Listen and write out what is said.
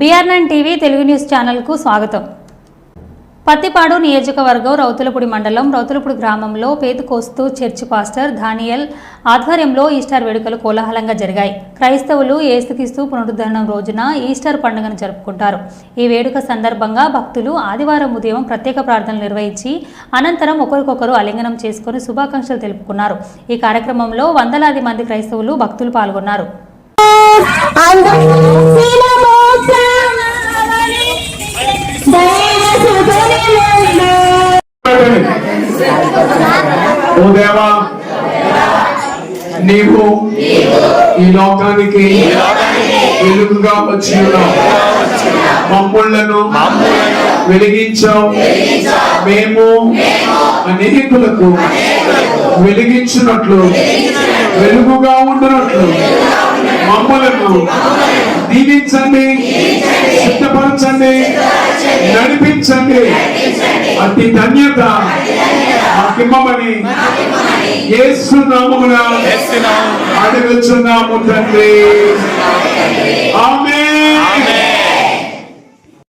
BRN TV Telugu news ఛానల్కు స్వాగతం. పత్తిపాడు నియోజకవర్గం రౌతులపూడి మండలం రౌతులపూడి గ్రామంలో పేతుకోస్తు చర్చి పాస్టర్ ధానియల్ ఆధ్వర్యంలో ఈస్టర్ వేడుకలు కోలాహలంగా జరిగాయి. క్రైస్తవులు ఏసుక్రీస్తు పునరుద్ధరణం రోజున ఈస్టర్ పండుగను జరుపుకుంటారు. ఈ వేడుక సందర్భంగా భక్తులు ఆదివారం ఉదయం ప్రత్యేక ప్రార్థనలు నిర్వహించి అనంతరం ఒకరికొకరు అలింగనం చేసుకుని శుభాకాంక్షలు తెలుపుకున్నారు. ఈ కార్యక్రమంలో వందలాది మంది క్రైస్తవులు భక్తులు పాల్గొన్నారు. ఓ దేవా నీవు ఈ లోకానికి వెలుగుగా వచ్చి ఉన్నావు మమ్ములను వెలిగించావు. మేము అనేకులకు వెలిగించినట్లు వెలుగుగా ఉండినట్లు మమ్మలను దీవించండి సిద్ధపరచండి నడిపించండి. అతి ధన్యత మాకిమ్మమని యేసు నామమున అడుగుచున్నాము తండ్రి. ఆమె